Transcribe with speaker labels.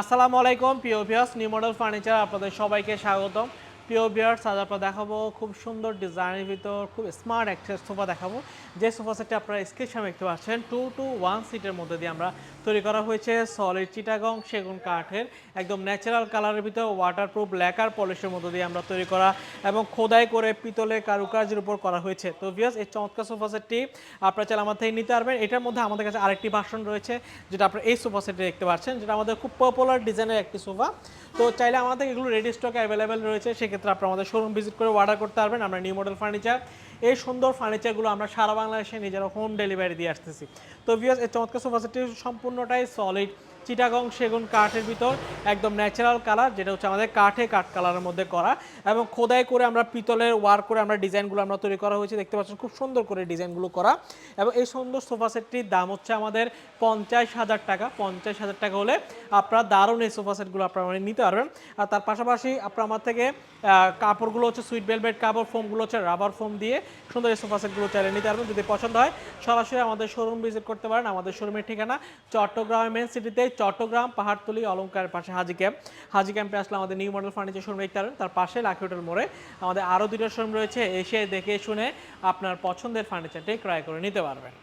Speaker 1: আসসালামু আলাইকুম viewers new model furniture আপনাদের সবাইকে স্বাগতম। প্রিয় ভিউয়ার্স আজ আপনারা দেখাবো খুব সুন্দর ডিজাইনের ভিতর, খুব স্মার্ট একটা সোফা দেখাবো। যে সোফা সেটটি আপনারা স্ক্রিন সামনে দেখতে পাচ্ছেন টু টু ওয়ান সিটের মধ্যে দিয়ে আমরা তৈরি করা হয়েছে সলিড চিটাগং সেগুন কাঠের, একদম ন্যাচারাল কালারের ভিতর ওয়াটারপ্রুফ ল্যাকার পলিশের মধ্যে দিয়ে আমরা তৈরি করা এবং খোদাই করে পিতলে কারুকার্যের উপর করা হয়েছে। তো ভিউয়ার্স এই চমৎকার সোফা সেটটি আপনারা চাইলে আমার থেকে নিতে পারবেন। এটার মধ্যে আমাদের কাছে আরেকটি ভাষণ রয়েছে, যেটা আপনারা এই সোফা সেটে দেখতে পাচ্ছেন, যেটা আমাদের খুব পপুলার ডিজাইনের একটি সোফা। তো চাইলে আমাদের এগুলো রেডি স্টকে অ্যাভেলেবেল রয়েছে, সেক্ষেত্রে আপনারা আমাদের শোরুম ভিজিট করে অর্ডার করতে পারবেন, আমরা নিউ মডেল ফার্নিচার এই সুন্দর ফার্নিচারগুলো আমরা সারা বাংলাদেশে নিজেরা হোম ডেলিভারি দিয়ে আসতেছি। তো ভিউয়ার্স এই চমৎকার সোফা সেটটি সম্পূর্ণটাই সলিড চিটাগং সেগুন কাঠের ভিতর, একদম ন্যাচারাল কালার যেটা হচ্ছে আমাদের কাঠে কাঠ কালারের মধ্যে করা। এবং খোদাই করে আমরা পিতলের ওয়ার করে আমরা ডিজাইনগুলো আমরা তৈরি করা হয়েছে। দেখতে পাচ্ছেন খুব সুন্দর করে ডিজাইনগুলো করা। এবং এই সুন্দর সোফা সেটটির দাম হচ্ছে আমাদের পঞ্চাশ হাজার টাকা। পঞ্চাশ হাজার টাকা হলে আপনারা দারুণ এই সোফা সেটগুলো আপনারা মানে নিতে পারবেন। আর তার পাশাপাশি আপনারা আমার থেকে কাপড়গুলো হচ্ছে সুইট ভেলভেট কাপড় ফোমগুলো হচ্ছে রাবার ফোম দিয়ে সুন্দর এই সোফা সেটগুলো চাইলে নিতে পারবেন। যদি পছন্দ হয়, সরাসরি আমাদের শোরুম ভিজিট করতে পারেন। আমাদের শোরুমের ঠিকানা চট্টগ্রাম মেন সিটিতে চট্টগ্রাম, পাহাড়তলি অলঙ্কারের পাশে হাজি ক্যাম্প। হাজি ক্যাম্পে আসলে আমাদের নিউ মডেল ফার্নিচার শোরুম পারেন তার পাশে লাখি হোটেল মোড়ে আমাদের আরও দুটো শোরুম রয়েছে। এসে দেখে শুনে আপনার পছন্দের ফার্নিচারটি ক্রয় করে নিতে পারবেন।